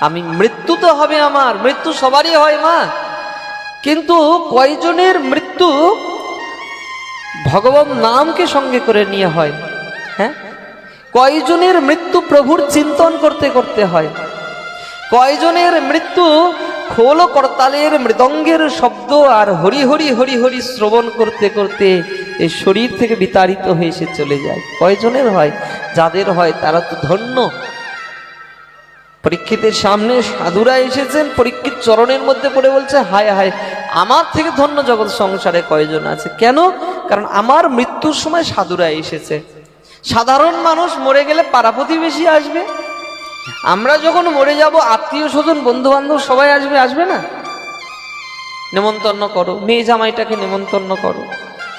আমি মৃত্যু তো হবে আমার, মৃত্যু সবারই হয় মা। কিন্তু কয়জনের মৃত্যু ভগবান নামকে সঙ্গে করে নিয়ে হয়? হ্যাঁ? কয়জনের মৃত্যু প্রভুর চিন্তন করতে করতে হয়? কয়জনের মৃত্যু খোল করতালের মৃদঙ্গের শব্দ আর হরি হরি হরি হরি শ্রবণ করতে করতে এই শরীর থেকে বিতাড়িত হয়ে সে চলে যায়। কয়জনের হয়? যাদের হয় তারা তো ধন্য। পরীক্ষিতের সামনে সাধুরা এসেছেন, পরীক্ষিত চরণের মধ্যে পড়ে বলছে, হায় হায়, আমার থেকে ধন্য জগৎ সংসারে কয়জন আছে? কেন? কারণ আমার মৃত্যুর সময় সাধুরা এসেছে। সাধারণ মানুষ মরে গেলে পাড়া প্রতিবেশী আসবে। আমরা যখন মরে যাব, আত্মীয় স্বজন বন্ধু বান্ধব সবাই আসবে আসবে না? নেমন্তন্ন করো, মেয়ে জামাইটাকে নেমন্তন্ন করো,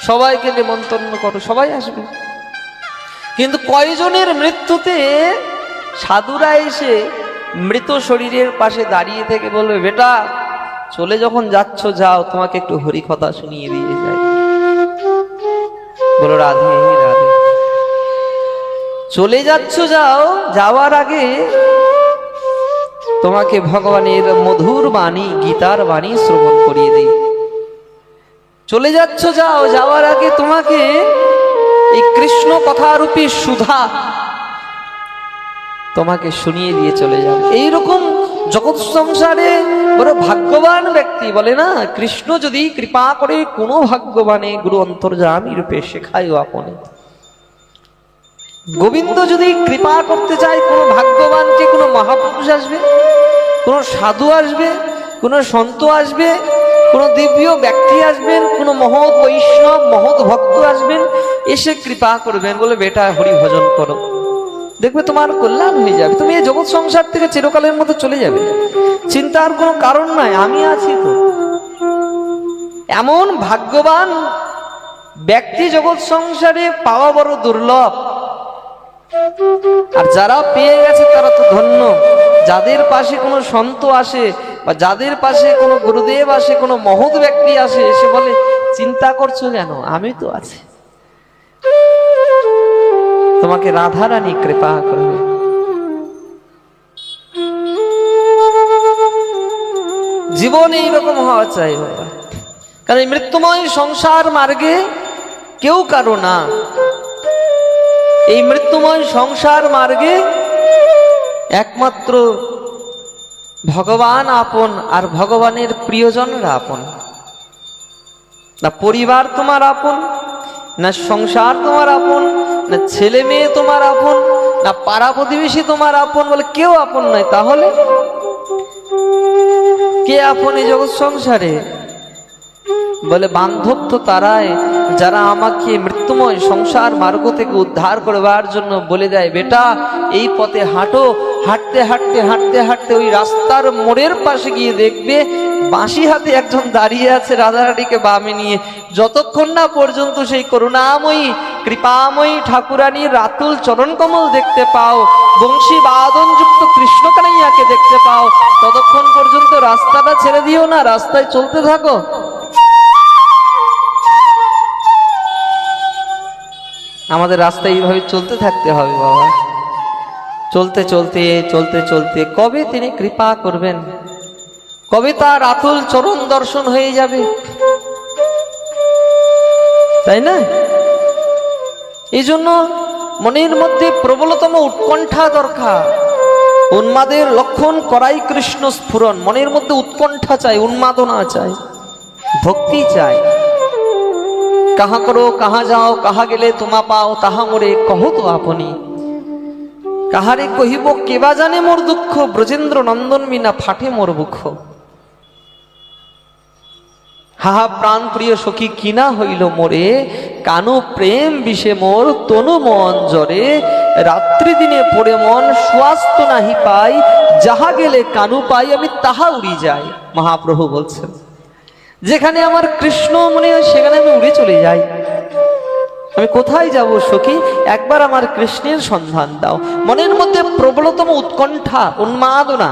সবাইকে নেমন্তন্ন করো, সবাই আসবে। কিন্তু কয়জনের মৃত্যুতে সাধুরা এসে মৃত শরীরের পাশে দাঁড়িয়ে থেকে বলবে, বেটা, চলে যখন যাচ্ছ, যাও, তোমাকে একটু হরিকথা শুনিয়ে দিয়ে যায় বলো, রাধে রাধে। চলে যাচ্ছ, যাও, যাওয়ার আগে তোমাকে ভগবানের মধুর বাণী, গীতার বাণী শ্রবণ করিয়ে দিই। চলে যাচ্ছ, যাও, যাওয়ার আগে তোমাকে এই কৃষ্ণ কথারূপী সুধা তোমাকে শুনিয়ে দিয়ে চলে যাবে। এইরকম জগৎ সংসারে বড় ভাগ্যবান ব্যক্তি বলে না, কৃষ্ণ যদি কৃপা করে কোনো ভাগ্যবানে গুরু অন্তর্জামী রূপে শেখায় আপনি। গোবিন্দ যদি কৃপা করতে চায়, কোনো ভাগ্যবানকে কোনো মহাপুরুষ আসবে, কোনো সাধু আসবে, কোনো সন্ত আসবে, কোনো দিব্য ব্যক্তি আসবেন, কোনো মহৎ বৈষ্ণব, মহৎ ভক্ত আসবেন, এসে কৃপা করবেন বলে বেটা হরি ভজন করো। দেখবে তোমার কল্যাণ হয়ে যাবে। তুমি এই জগৎ সংসার থেকে চিরকালের মতো চলে যাবে। চিন্তার কোনো কারণ নাই, আমি আছি তো। এমন ভাগ্যবান ব্যক্তি জগৎ সংসারে পাওয়া বড় দুর্লভ। আর যারা পেয়ে গেছে তারা তো ধন্য। যাদের পাশে কোনো সন্ত আসে বা যাদের পাশে কোনো গুরুদেব আসে, কোনো মহৎ ব্যক্তি আসে, এসে বলে, চিন্তা করছ কেন? আমি তো আছি। তোমাকে রাধারানী কৃপা করবে। জীবন এইরকম হওয়া চাই বাবা। কারণ মৃত্যুময় সংসার মার্গে কেউ কারও না। এই মৃত্যুময় সংসার মার্গে একমাত্র ভগবান আপন আর ভগবানের প্রিয়জনরা আপন। না, পরিবার তোমার আপন না সংসার তোমার আপন, না ছেলে মেয়ে তোমার আপন, না পাড়া প্রতিবেশী তোমার আপন বলে কেউ আপন নয়। তাহলে কে আপন এই জগৎ সংসারে? বলে বান্ধব তো তারাই, যারা আমাকে মৃত্যুময় সংসার মার্গ থেকে উদ্ধার করবার জন্য বলে দেয়, বেটা, এই পথে হাঁটো। হাঁটতে হাঁটতে হাঁটতে হাঁটতে ওই রাস্তার মোড়ের পাশে গিয়ে দেখবে বাঁশি হাতে একজন দাঁড়িয়ে আছে রাধারানীকে বামে নিয়ে। যতক্ষণ না পর্যন্ত সেই করুণাময়ী, কৃপাময়ী ঠাকুরানীর রাতুল চরণ কমল দেখতে পাও, বংশী বাদন যুক্ত কৃষ্ণ কানাইয়াকে দেখতে পাও, ততক্ষণ পর্যন্ত রাস্তাটা ছেড়ে দিও না, রাস্তায় চলতে থাকো। আমাদের রাস্তায় এইভাবে চলতে থাকতে হবে বাবা। চলতে চলতে চলতে চলতে, কবে তিনি কৃপা করবেন? কবে তার আতুল চরণ দর্শন হয়ে যাবে। তাই না? এই জন্য মনের মধ্যে প্রবলতম উৎকণ্ঠা দরকার। উন্মাদের লক্ষণ করাই কৃষ্ণ স্ফুরণ। মনের মধ্যে উৎকণ্ঠা চাই, উন্মাদনা চাই, ভক্তি চাই। কাহা করো, কাহা যাও, কাহা গেলে তোমা পাও, তাহা মোরে কহ তো আপনি। কাহারে কহিব, কেবা জানে মোর দুঃখ? ব্রজেন্দ্র নন্দন মিনা ফাটে মোর বুখ হাহা প্রাণ প্রিয় সখী, কিনা হইল মোরে? কানু প্রেম বিষে মোর, তনু মন জরে। রাত্রি দিনে পড়ে মন স্বাস্থ্য নাহি পাই, যাহা গেলে কানু পাই, আমি তাহা উড়ি যাই। মহাপ্রভু বলছেন, যেখানে আমার কৃষ্ণ মনে হয়, সেখানে আমি উড়ে চলে যাই। আমি কোথায় যাব সখী? একবার আমার কৃষ্ণের সন্ধান দাও। মনের মধ্যে প্রবলতম উৎকণ্ঠা, উন্মাদনা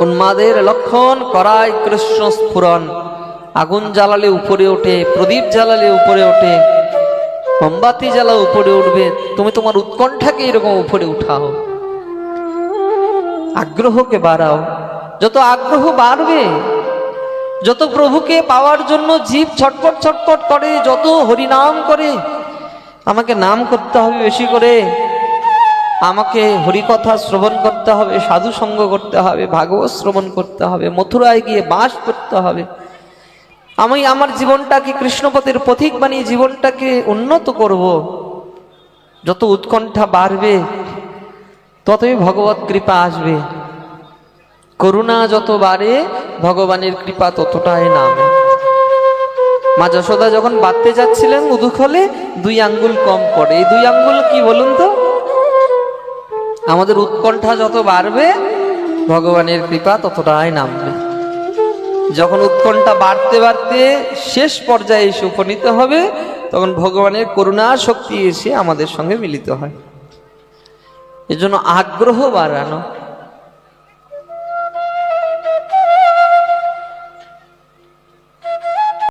উন্মাদের লক্ষণ করায় কৃষ্ণ স্ফুরণ। আগুন জ্বালালে উপরে ওঠে, প্রদীপ জ্বালালে উপরে ওঠে, মোমবাতি জ্বালা উপরে উঠবে। তুমি তোমার উৎকণ্ঠাকে এরকম উপরে উঠাও। আগ্রহকে বাড়াও। যত আগ্রহ বাড়বে, যত প্রভুকে পাওয়ার জন্য জীব ছটপট ছটপট করে, যত হরিনাম করে, আমাকে নাম করতে হবে বেশি করে। আমাকে হরিকথা শ্রবণ করতে হবে, সাধু সঙ্গ করতে হবে, ভাগবত শ্রবণ করতে হবে, মথুরায় গিয়ে বাস করতে হবে। আমি আমার জীবনটাকে কৃষ্ণপথের পথিক বানিয়ে জীবনটাকে উন্নত করব। যত উৎকণ্ঠা বাড়বে, ততই ভগবত কৃপা আসবে। করুণা যত বাড়ে, ভগবানের কৃপা ততটাই নামে। মা যশোদা যখন বাঁধতে যাচ্ছিলেন, উদুখলে দুই আঙ্গুল কম পড়ে। এই দুই আঙ্গুল কি বলুন তো? আমাদের উৎকণ্ঠা যত বাড়বে, ভগবানের কৃপা ততটাই নামবে। যখন উৎকণ্ঠা বাড়তে বাড়তে শেষ পর্যায়ে এসে উপনীত হবে, তখন ভগবানের করুণা শক্তি এসে আমাদের সঙ্গে মিলিত হয়। এজন্য আগ্রহ বাড়ানো